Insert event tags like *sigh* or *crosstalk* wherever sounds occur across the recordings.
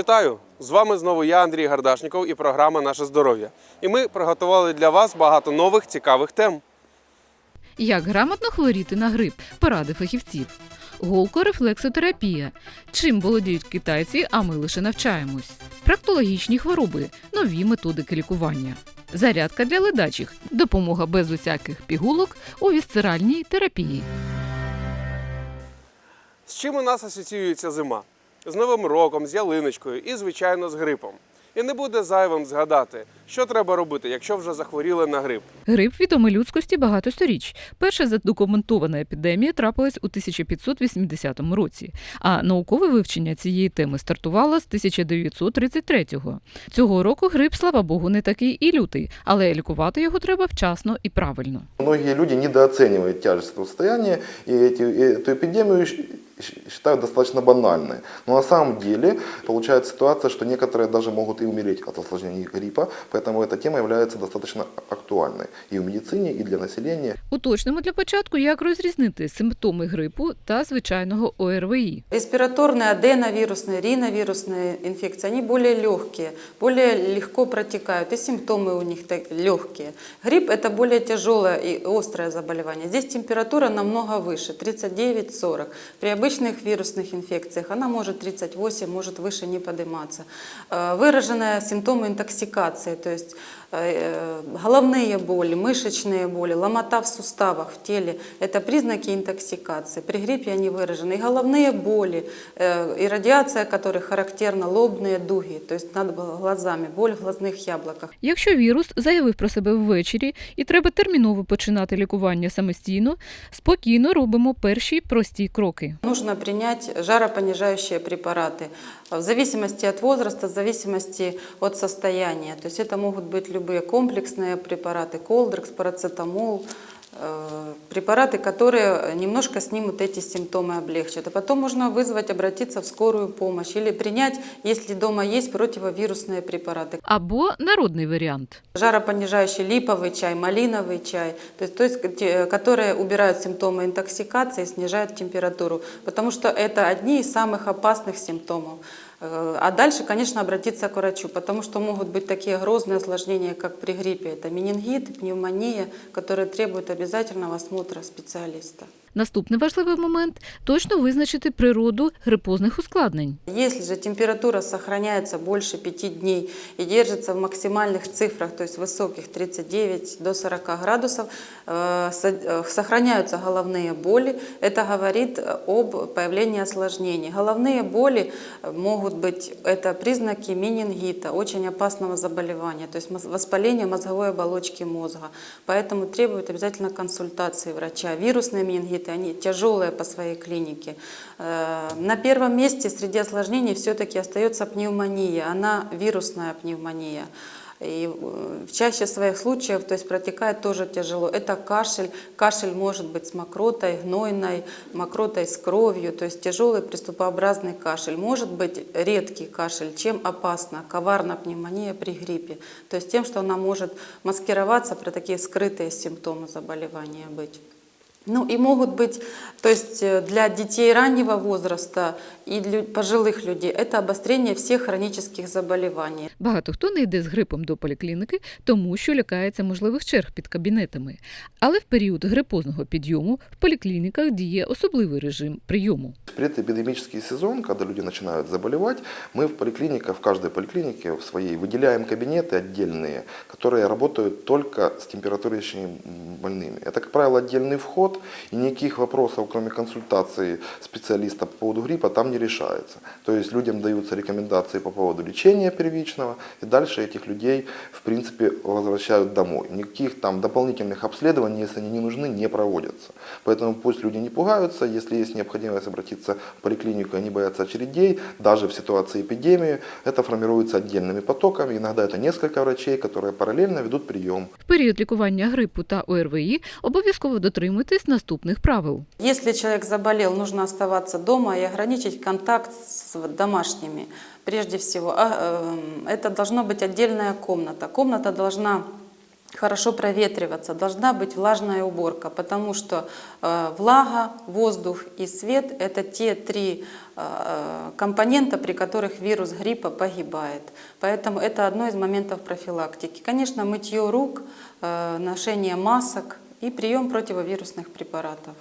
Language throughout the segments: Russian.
Вітаю! З вами знову я, Андрій Гардашніков, і програма Наше здоров'я. І ми приготували для вас багато нових цікавих тем. Як грамотно хворіти на грип? Поради фахівців. Голкорефлексотерапія. Чим володіють китайці, а ми лише навчаємось. Проктологічні хвороби, нові методики лікування. Зарядка для ледачих. Допомога без усяких пігулок у вісцеральній терапії. З чим у нас асоціюється зима? З Новим роком, з ялиночкою і, звичайно, з грипом. І не буде зайвим згадати, що треба робити, якщо вже захворіли на грип. Грип відомий людськості багато сторіч. Перша задокументована епідемія трапилась у 1580 році, а наукове вивчення цієї теми стартувало з 1933-го. Цього року грип, слава Богу, не такий і лютий, але лікувати його треба вчасно і правильно. Многие люди недооценивают тяжесть этого состояния и эти, и эту эпидемию щ- щ- считают достаточно банальной. Но на самом деле получается ситуация, что некоторые даже могут и умереть от осложнений гриппа, поэтому эта тема является достаточно актуальной и в медицине, и для населения. Уточнимо для початку, як розрізнити симптоми грипу та звичайного ОРВІ. Респираторные, аденовирусные, риновирусные инфекции, они более легкие, более легко протекают, и симптомы у них так- легкие. Грипп – это более тяжелое и острое заболевание. Здесь температура намного выше, 39-40. При обычных вирусных инфекциях она может 38, может выше не подниматься. Э, Выраженные симптомы интоксикации, то есть головные боли, мышечные боли, ломота в суставах, в теле – это признаки интоксикации. При гриппе они выражены. И головные боли, э, и радиация которых характерна, лобные дуги, то есть над глазами, боль в глазных яблоках. Якщо вірус заявив про себе ввечері і треба терміново починати лікування самостійно, спокійно робимо перші прості кроки. Нужно принять жаропонижающие препараты в зависимости от возраста, в зависимости от состояния. То есть это могут быть любые комплексные препараты, колдрекс, парацетамол, э, препараты, которые немножко снимут эти симптомы, облегчат. А потом можно вызвать, обратиться в скорую помощь или принять, если дома есть, противовирусные препараты. Або народний варіант. Жаропонижающий липовый чай, малиновый чай, то есть, то есть те, которые убирают симптомы интоксикации, снижают температуру, потому что это одни из самых опасных симптомов. Э, А дальше, конечно, обратиться к врачу, потому что могут быть такие грозные осложнения, как при гриппе. Это менингит, пневмония, которые требуют обязательного осмотра специалиста. Наступний важливий момент точно визначити природу грипозних ускладнень. Если же температура сохраняется больше 5 дней и держится в максимальных цифрах, то есть высоких 39 до 40 градусов, э, со- э, сохраняются головные боли, это говорит э, об появлении осложнений. Головные боли э, могут быть, это признаки менингита, очень опасного заболевания, то есть моз- воспаление мозговой оболочки мозга. Поэтому требует обязательно консультации врача. Вирусные менингиты, они тяжелые по своей клинике. Э, На первом месте среди осложнений все-таки остается пневмония, она вирусная пневмония. И э, в чаще своих случаев, то есть протекает тоже тяжело. Это кашель. Кашель может быть с мокротой, гнойной, мокротой с кровью, то есть тяжелый приступообразный кашель. Может быть редкий кашель. Чем опасна коварна пневмония при гриппе? То есть тем, что она может маскироваться при такие скрытые симптомы заболевания быть. Ну и могут быть, то есть э, для детей раннего возраста и для пожилых людей это обострение всех хронических заболеваний. Багато хто не йде з грипом до поліклініки, тому що лякається можливих черг під кабінетами. Але в період грипозного підйому в поліклініках діє особливий режим прийому. В предэпидемический сезон, когда люди начинают заболевать, мы в поликлиниках, в каждой поликлинике в своей выделяем кабинеты отдельные, которые работают только с температурящими больными. Это, как правило, отдельный вход, и никаких вопросов, кроме консультации специалиста по поводу гриппа, там не решается. То есть людям даются рекомендации по поводу лечения первичного, и дальше этих людей, в принципе, возвращают домой. Никаких там дополнительных обследований, если они не нужны, не проводятся. Поэтому пусть люди не пугаются, если есть необходимость обратиться в поликлинику, они боятся очередей, даже в ситуации эпидемии, это формируется отдельными потоками, иногда это несколько врачей, которые параллельно ведут прием. В період лікування грипу та ОРВІ обов'язково дотримуйтесь наступних правил. Если человек заболел, нужно оставаться дома и ограничить контакт с домашними. Прежде всего, А, эм, это должна быть отдельная комната. Комната должна хорошо проветриваться, должна быть влажная уборка, потому что э, влага, воздух и свет – это те три э, компонента, при которых вирус гриппа погибает. Поэтому это одно из моментов профилактики. Конечно, мытье рук, э, ношение масок и прием противовирусных препаратов.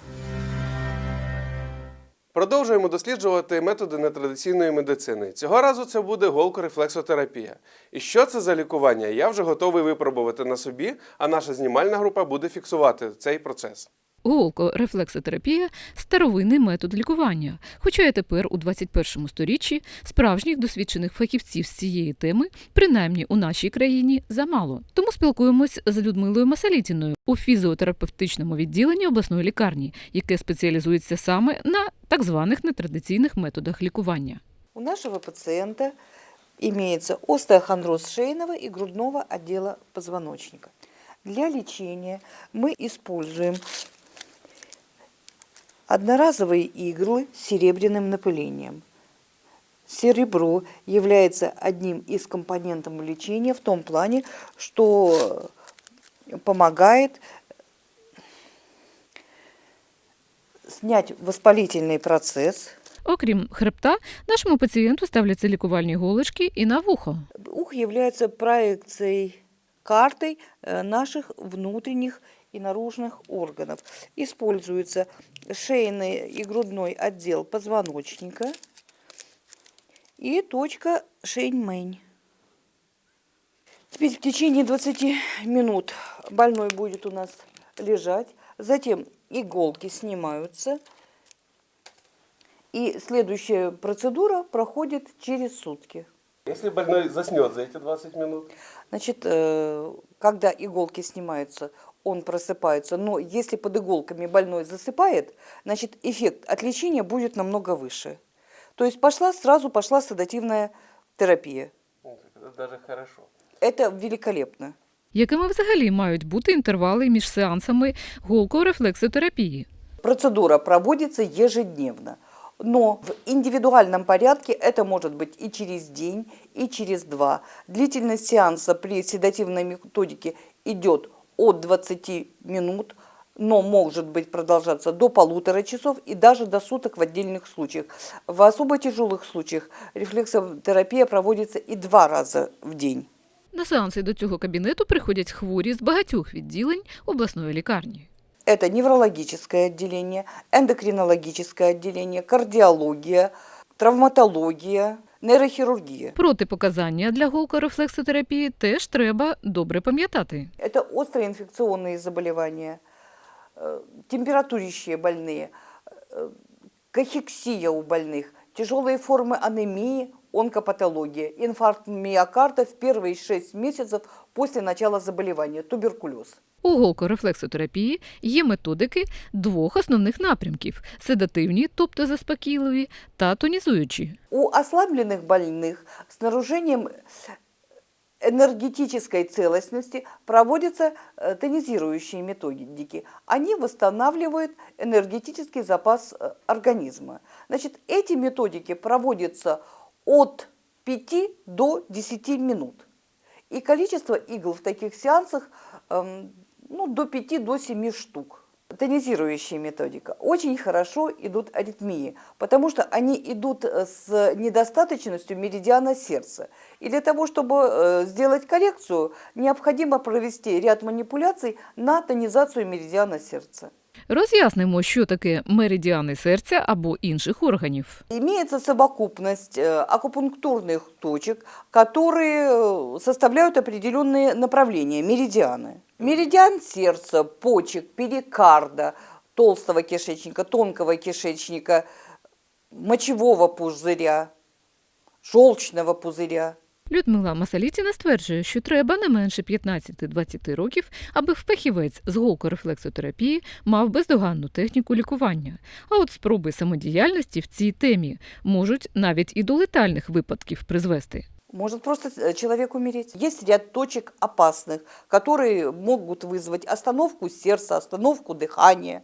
Продовжуємо досліджувати методи нетрадиційної медицини. Цього разу це буде голкорефлексотерапія. І що це за лікування? Я вже готовий випробувати на собі, а наша знімальна група буде фіксувати цей процес. Голкорефлексотерапія старовинний метод лікування. Хоча і тепер, у 21 сторіччі, справжніх досвідчених фахівців з цієї теми, принаймні у нашій країні, замало. Тому спілкуємось з Людмилою Масалітіною у фізіотерапевтичному відділенні обласної лікарні, яке спеціалізується саме на так званих нетрадиційних методах лікування. У нашего пациента имеется остеохондроз шейного и грудного отдела позвоночника. Для лечения мы используем одноразовые иглы с серебряным напылением. Серебро является одним из компонентов лечения в том плане, что помогает снять воспалительный процесс, Окрім хребта, нашому пацієнту ставляться лікувальні голочки і на вухо. Ух является проекцией, картой э, наших внутренних и наружных органов. Используется шейный и грудной отдел позвоночника и точка шейнмэнь. Теперь в течение 20 минут больной будет у нас лежать, затем иголки снимаются, и следующая процедура проходит через сутки. Якщо больной заснет за ці 20 минут, Значит, э, когда иголки снимаются, он просыпается. Но если под иголками больной засыпает, значит, эффект от лечения будет намного выше. То есть пошла, сразу пошла седативная терапия. ну, це навіть хорошо. Это великолепно. Якими взагалі мають бути інтервали між сеансами голкорефлексотерапії? Процедура проводится ежедневно. Но в индивидуальном порядке это может быть и через день, и через два. Длительность сеанса при седативной методике идет от 20 минут, но может быть продолжаться до полутора часов и даже до суток в отдельных случаях. В особо тяжелых случаях рефлексотерапия проводится и два раза в день. На сеанси до цього кабінету приходять хворі з багатьох відділень обласної лікарні. Это неврологическое отделение, эндокринологическое отделение, кардиология, травматология, нейрохирургия. Протипоказання для голкорефлексотерапії теж треба добре пам'ятати. Инфекционные заболевания, э, температурящие больные, э, кахексия у больных, тяжелые формы анемии, онкопатология, инфаркт миокарда в первые 6 месяцев после начала заболевания, туберкулез. У голкорефлексотерапії є методики двох основних напрямків: седативні, тобто заспокійливі, та тонізуючі. У ослабленных больных с нарушением энергетической целостности проводятся э, тонизирующие методики. Они восстанавливают энергетический запас э, организма. Значит, эти методики проводятся от 5 до 10 минут. И количество игл в таких сеансах эм, ну, до 5 до 7 штук. Тонизирующая методика. Очень хорошо идут аритмии, потому что они идут э, с недостаточностью меридиана сердца. И для того, чтобы э, сделать коррекцию, необходимо провести ряд манипуляций на тонизацию меридиана сердца. Роз'яснимо, що таке меридіани серця або інших органів. Имеется совокупность э, акупунктурных точек, которые э, составляют определенные направления, меридианы. Меридиан сердца, почек, перикарда, толстого кишечника, тонкого кишечника, мочевого пузыря, желчного пузыря. Людмила Масалітіна стверджує, що треба не менше 15-20 років, аби фахівець з голкорефлексотерапії мав бездоганну техніку лікування. А от спроби самодіяльності в цій темі можуть навіть і до летальних випадків призвести. Может просто э, человек умереть. Есть ряд точек опасных, которые могут вызвать остановку сердца, остановку дыхания.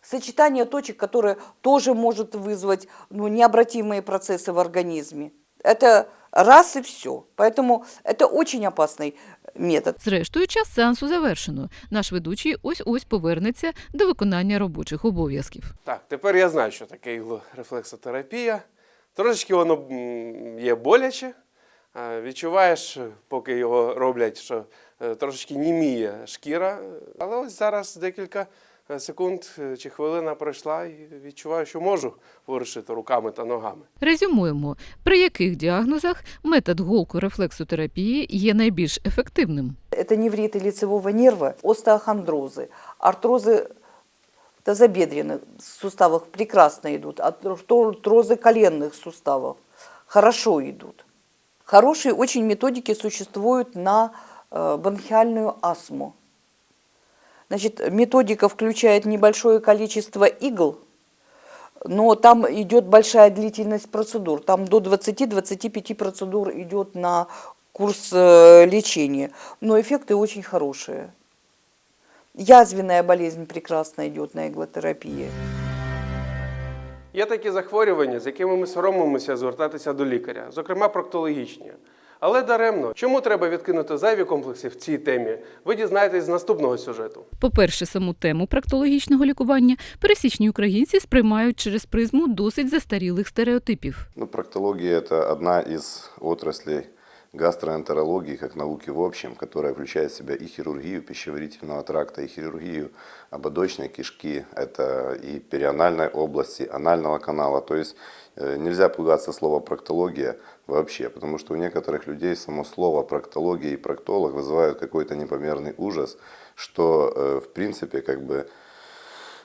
Сочетание точек, которое тоже может вызвать ну, необратимые процессы в организме. Это раз и все. Поэтому это очень опасный метод. Зрештою, час сеансу завершено. Наш ведучий ось ось повернеться до виконання робочих обов'язків. Так, тепер я знаю, що таке іглорефлексотерапія. Трошечки воно м, є боляче. Е, Відчуваєш, поки його роблять, що е, трошечки німіє шкіра. Але ось зараз декілька е, секунд е, чи хвилина пройшла і відчуваю, що можу ворушити руками та ногами. Резюмуємо, при яких діагнозах метод голкорефлексотерапії є найбільш ефективним. Это невриты лицевого нерва, остеохондрозы, артрозы тазобедренных суставов прекрасно идут, артрозы коленных суставов хорошо идут. Хорошие очень методики существуют на э, бронхиальную астму. Значит, методика включает небольшое количество игл, но там идет большая длительность процедур. Там до 20-25 процедур идет на курс э, лечения. Но эффекты очень хорошие. Язвенная болезнь прекрасно идет на иглотерапии. Є такі захворювання, з якими ми соромимося звертатися до лікаря, зокрема проктологічні. Але даремно, чому треба відкинути зайві комплекси в цій темі? Ви дізнаєтесь з наступного сюжету. По-перше, саму тему проктологічного лікування пересічні українці сприймають через призму досить застарілих стереотипів. Ну, проктология – это одна из отраслей гастроэнтерологии, как науки в общем, которая включает в себя и хирургию пищеварительного тракта, и хирургию ободочной кишки, это и перианальной области, анального канала. То есть э, нельзя пугаться слова проктология вообще, потому что у некоторых людей само слово проктология и проктолог вызывают какой-то непомерный ужас, что э, в принципе как бы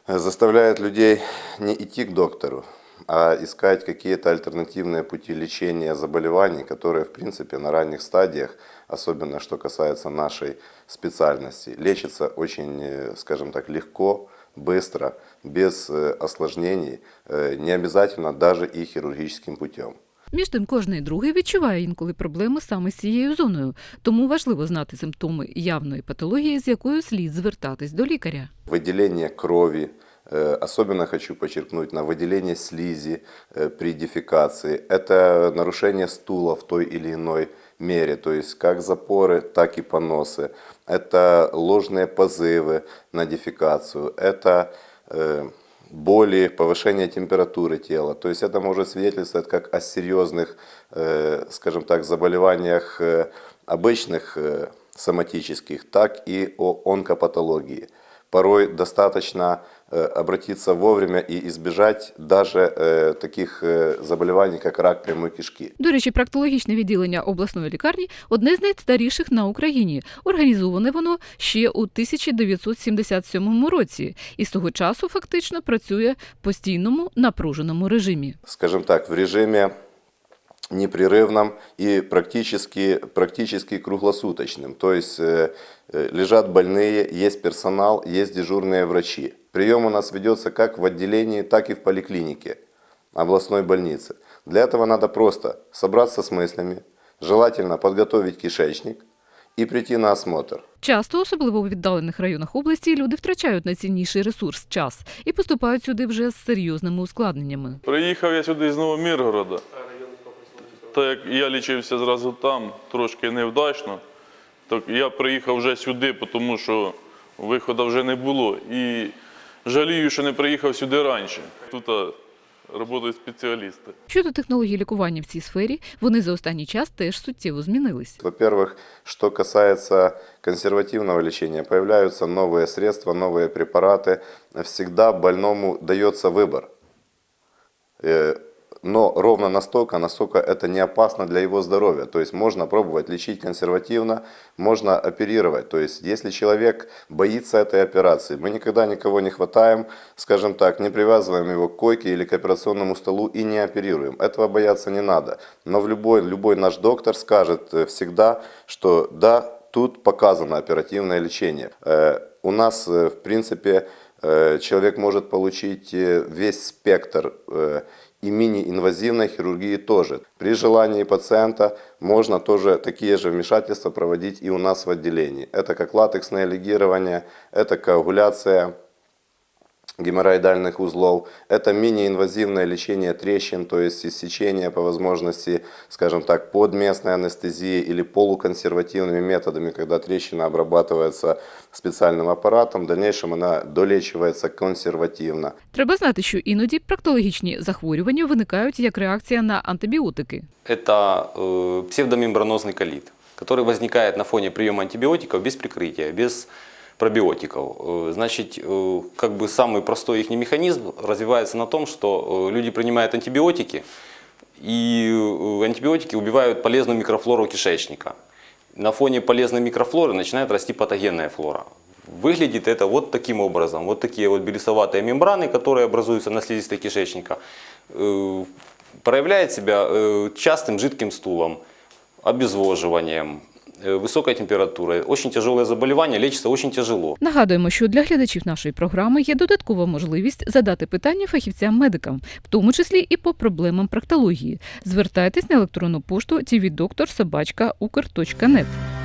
э, заставляет людей не идти к доктору, а искать какие-то альтернативные пути лечения заболеваний, которые, в принципе, на ранних стадиях, особенно что касается нашей специальности, лечатся очень, э, скажем так, легко, быстро, без э, осложнений, э, не обязательно даже и хирургическим путем. Між тим, кожний другий відчуває інколи проблеми саме з цією зоною, тому важливо знати симптоми явної патології, з якою слід звертатись до лікаря. выделение крови, э, особенно хочу подчеркнуть на выделение слизи э, при дефекации. Это нарушение стула в той или иной мере, то есть как запоры, так и поносы. Это ложные позывы на дефекацию, это э, боли, повышение температуры тела. То есть это может свидетельствовать как о серьезных, э, скажем так, заболеваниях э, обычных э, соматических, так и о онкопатологии. Порой достаточно э, обратиться вовремя и избежать даже э, таких э, заболеваний, как рак прямой кишки. До речі, проктологічне відділення обласної лікарні одне з найстаріших на Україні. Організоване воно ще у 1977 році, і з того часу фактично працює в постійному напруженому режимі. скажем так, в режиме непрерывном и практически, практически круглосуточным. То есть э, э, лежат больные, есть персонал, есть дежурные врачи. Прием у нас ведется как в отделении, так и в поликлинике областной больницы. Для этого надо просто собраться с мыслями, желательно подготовить кишечник и прийти на осмотр. Часто, особливо у віддалених районах області, люди втрачають найцінніший ресурс час і поступають сюди вже з серйозними ускладненнями. Приїхав я сюди з Новоміргорода. Так як я лічився зразу там, трошки невдачно, так я приїхав вже сюди, тому що виходу вже не було. І жалію, що не приїхав сюди раніше. Тут а, працюють спеціалісти. Щодо технологій лікування в цій сфері, вони за останній час теж суттєво змінились. Во-первых, что касается консервативного лечения, появляются новые средства, новые препараты. Всегда больному дается выбор. Но ровно настолько, насколько это не опасно для его здоровья. То есть можно пробовать лечить консервативно, можно оперировать. То есть если человек боится этой операции, мы никогда никого не хватаем, скажем так, не привязываем его к койке или к операционному столу и не оперируем. Этого бояться не надо. Но в любой, любой наш доктор скажет э, всегда, что да, тут показано оперативное лечение. Э, У нас, э, в принципе, человек может получить весь спектр и мини-инвазивной хирургии тоже. При желании пациента можно тоже такие же вмешательства проводить и у нас в отделении. Это как латексное легирование, это коагуляция, геморроидальных узлов. Это мини-инвазивное лечение трещин, то есть иссечение по возможности, скажем так, под местной анестезией или полуконсервативными методами, когда трещина обрабатывается специальным аппаратом, в дальнейшем она долечивается консервативно. Треба знати, що іноді проктологічні захворювання виникають як реакція на антибіотики. Это э, псевдомембранозный колит, который возникает на фоне приема антибиотиков без прикрытия, без пробиотиков. Э, Значит, э, как бы самый простой их механизм развивается на том, что э, люди принимают антибиотики, и антибиотики убивают полезную микрофлору кишечника. На фоне полезной микрофлоры начинает расти патогенная флора. Выглядит это вот таким образом. Вот такие вот белесоватые мембраны, которые образуются на слизистой кишечника, проявляет себя частым жидким стулом, обезвоживанием, э, температура, дуже Очень заболівання, заболевание, дуже тяжело. Нагадуємо, що для глядачів нашої програми є додаткова можливість задати питання фахівцям-медикам, в тому числі і по проблемам практології. Звертайтесь на електронну пошту tvdoktor.ukr.net.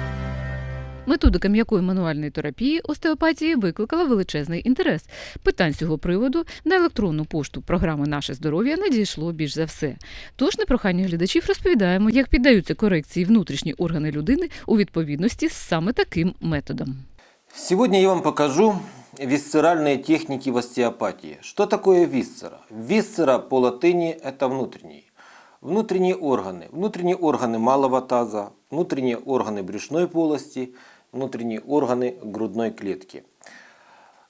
Методика м'якої мануальної терапії остеопатії викликала величезний інтерес. Питань з цього приводу на електронну пошту програми Наше здоров'я надійшло більш за все. Тож на прохання глядачів розповідаємо, як піддаються корекції внутрішні органи людини у відповідності з саме таким методом. Сегодня я вам покажу висцеральные техники в остеопатии. Что такое висцера? Висцера по латыни – это внутренний. Внутренние органы. Внутренние органы малого таза, внутренние органы брюшной полости, внутренние органы грудной клетки.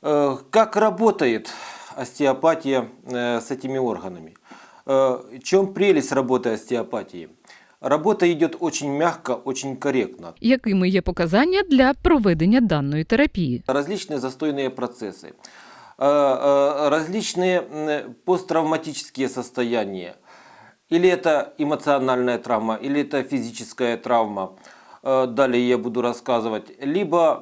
Э, Как работает остеопатия э, с этими органами? Э, В чем прелесть работы остеопатии? Работа идет очень мягко, очень корректно. Якими є показання для проведення даної терапії? различные застойные процессы, э, э, различные м, посттравматические состояния. Или это эмоциональная травма, или это физическая травма. Э, Далее я буду рассказывать. Либо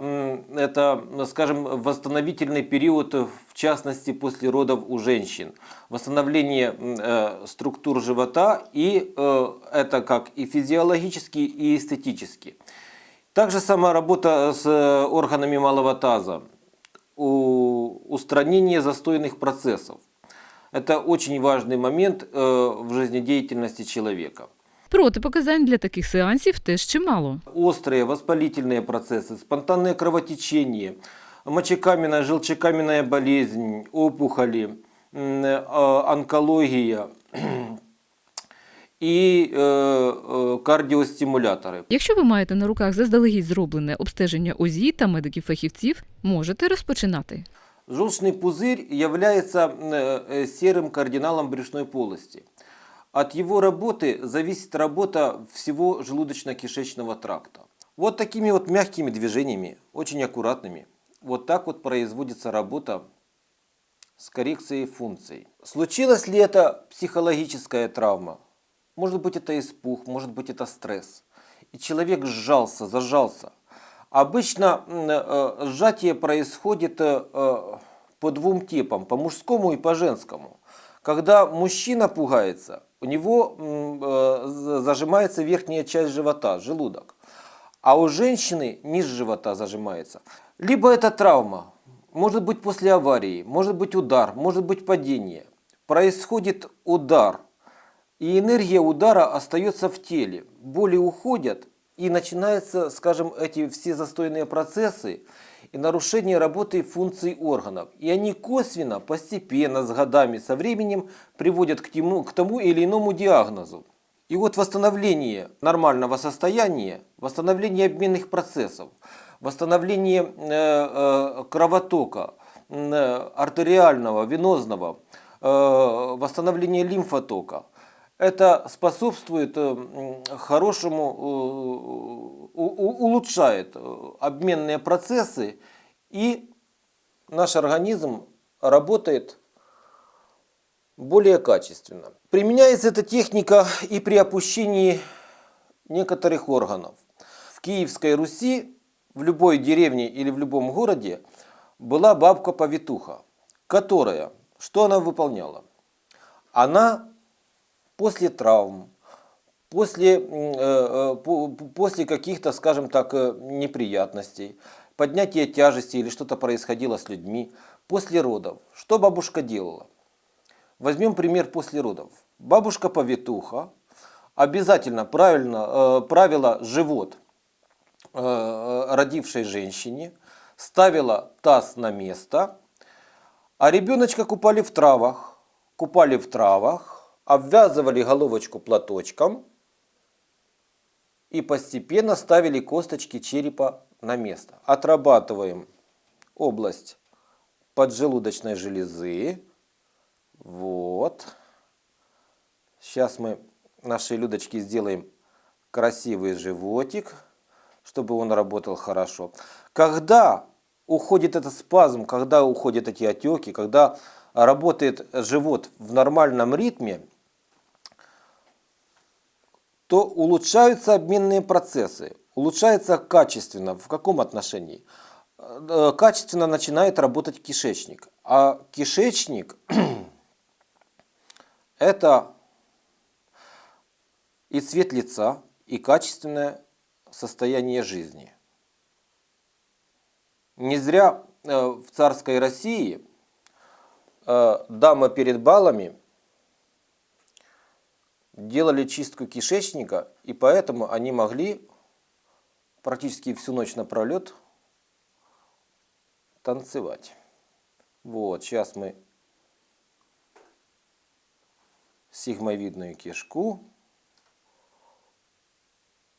это, скажем, восстановительный период, в частности, после родов у женщин. Восстановление э, структур живота, и э, это как и физиологически, и эстетически. Также сама работа с органами малого таза, устранение застойных процессов. Это очень важный момент в жизнедеятельности человека. Протипоказань для таких сеансів теж чимало. Острые воспалительные процессы, спонтанное кровотечение, мочекаменная, желчекаменная болезнь, опухоли, м, э, онкология и э, э, кардиостимуляторы. Якщо ви маєте на руках заздалегідь зроблене обстеження ОЗІ та медиків-фахівців, можете розпочинати. Желчный пузырь является э, э, серым кардиналом брюшной полости. От его работы зависит работа всего желудочно-кишечного тракта. Вот такими вот мягкими движениями, очень аккуратными, вот так вот производится работа с коррекцией функций. Случилась ли это психологическая травма? Может быть это испуг, может быть это стресс. И человек сжался, зажался. Обычно м, э, сжатие происходит э, э, по двум типам, по мужскому и по женскому. Когда мужчина пугается, у него э, за- зажимается верхняя часть живота, желудок. А у женщины низ живота зажимается. Либо это травма, может быть после аварии, может быть удар, может быть падение. Происходит удар, и энергия удара остается в теле. Боли уходят, и начинаются, скажем, эти все застойные процессы и нарушение работы функций органов. И они косвенно, постепенно, с годами, со временем приводят к тому, к тому или иному диагнозу. И вот восстановление нормального состояния, восстановление обменных процессов, восстановление э, э, кровотока э, артериального, венозного, восстановление лимфотока. Это способствует э, хорошему, э, улучшает э, обменные процессы, и наш организм работает более качественно. Применяется эта техника и при опущении некоторых органов. В Киевской Руси, в любой деревне или в любом городе была бабка-повитуха, которая, что она выполняла? Она после травм, после, э, э, по- после каких-то, скажем так, э, неприятностей, поднятие тяжести или что-то происходило с людьми. После родов, что бабушка делала? Возьмем пример после родов. Бабушка-повитуха обязательно правильно э, правила живот э, родившей женщине, ставила таз на место, а ребеночка купали в травах, купали в травах, обвязывали головочку платочком и постепенно ставили косточки черепа на место. Отрабатываем область поджелудочной железы. Вот. Сейчас мы нашей Людочке сделаем красивый животик, чтобы он работал хорошо. Когда уходит этот спазм, когда уходят эти отеки, когда работает живот в нормальном ритме, то улучшаются обменные процессы. Улучшается качественно. В каком отношении? Э, Качественно начинает работать кишечник. А кишечник *clears throat* это и цвет лица, и качественное состояние жизни. Не зря э, в царской России э, дамы перед балами делали чистку кишечника, и поэтому они могли практически всю ночь напролет танцевать. Вот, сейчас мы сигмовидную кишку.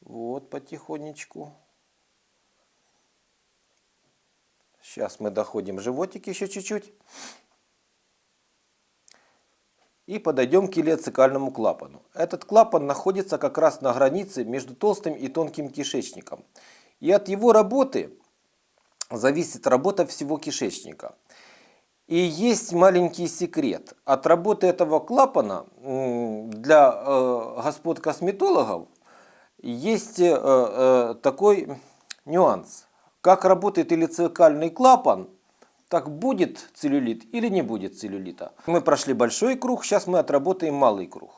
Вот потихонечку. Сейчас мы доходим животик еще чуть-чуть. И подойдем к илиоцикальному клапану. Этот клапан находится как раз на границе между толстым и тонким кишечником. И от его работы зависит работа всего кишечника. И есть маленький секрет. От работы этого клапана для э, господ косметологов есть э, э, такой нюанс. Как работает илицикальный клапан, так будет целлюлит или не будет целлюлита. Мы прошли большой круг, сейчас мы отработаем малый круг.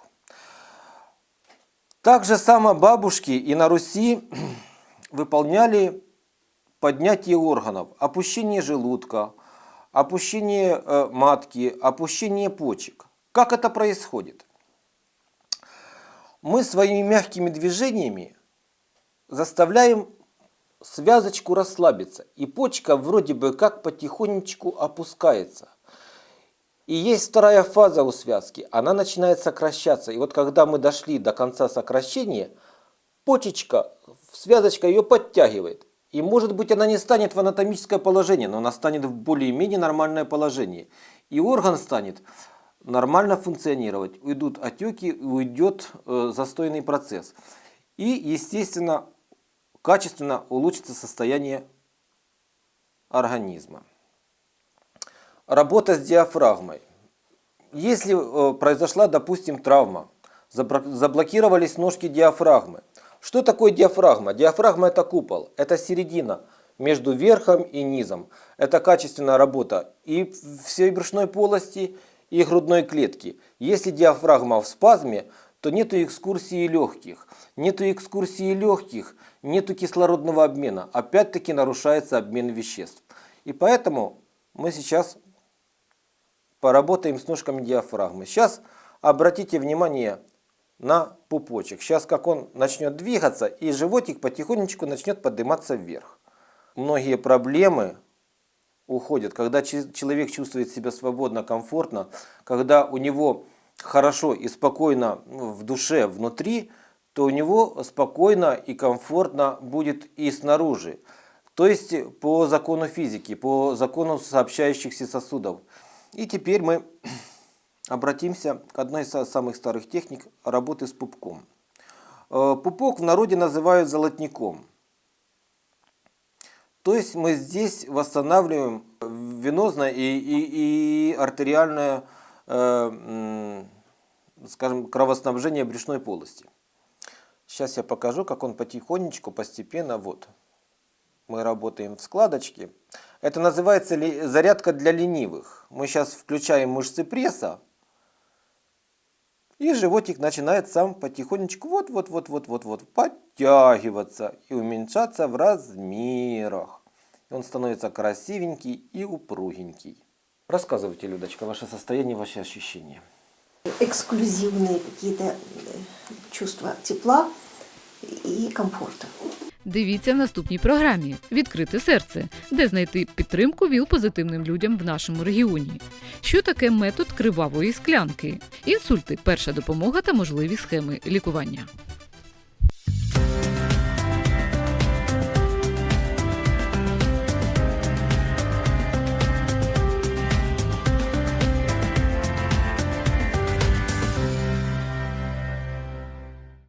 Так же само бабушки и на Руси *clears throat* выполняли поднятие органов, опущение желудка, опущение э, матки, опущение почек. Как это происходит? Мы своими мягкими движениями заставляем связочку расслабиться. И почка вроде бы как потихонечку опускается. И есть вторая фаза у связки. Она начинает сокращаться. И вот когда мы дошли до конца сокращения, почечка, связочка ее подтягивает. И может быть она не станет в анатомическое положение, но она станет в более-менее нормальное положение. И орган станет нормально функционировать. Уйдут отеки, уйдет э, застойный процесс. И, естественно, качественно улучшится состояние организма. Работа с диафрагмой. Если э, произошла, допустим, травма, заблокировались ножки диафрагмы. Что такое диафрагма? Диафрагма это купол, это середина между верхом и низом. Это качественная работа и всей брюшной полости, и грудной клетки. Если диафрагма в спазме, то нету экскурсии легких. Нету экскурсии легких, нету кислородного обмена. Опять-таки нарушается обмен веществ. И поэтому мы сейчас поработаем с ножками диафрагмы. Сейчас обратите внимание на пупочек. Сейчас как он начнет двигаться, и животик потихонечку начнет подниматься вверх. Многие проблемы уходят, когда человек чувствует себя свободно, комфортно, когда у него хорошо и спокойно в душе, внутри, то у него спокойно и комфортно будет и снаружи. То есть по закону физики, по закону сообщающихся сосудов. И теперь мы *clears throat* обратимся к одной из самых старых техник работы с пупком. Э, Пупок в народе называют золотником. То есть мы здесь восстанавливаем венозное и, и, и артериальное, скажем, кровоснабжение брюшной полости. Сейчас я покажу, как он потихонечку, постепенно, вот. Мы работаем в складочке. Это называется зарядка для ленивых. Мы сейчас включаем мышцы пресса, и животик начинает сам потихонечку вот-вот-вот-вот-вот-вот подтягиваться и уменьшаться в размерах. он становится красивенький и упругенький. Рассказывайте, Людочка, ваше состояние, ваши ощущения. эксклюзивные какие-то э, чувства тепла и комфорта. Дивіться в наступній програмі Відкрите серце, де знайти підтримку ВІЛ-позитивним людям в нашому регіоні. Що таке метод кривавої склянки? Інсульти, перша допомога та можливі схеми лікування.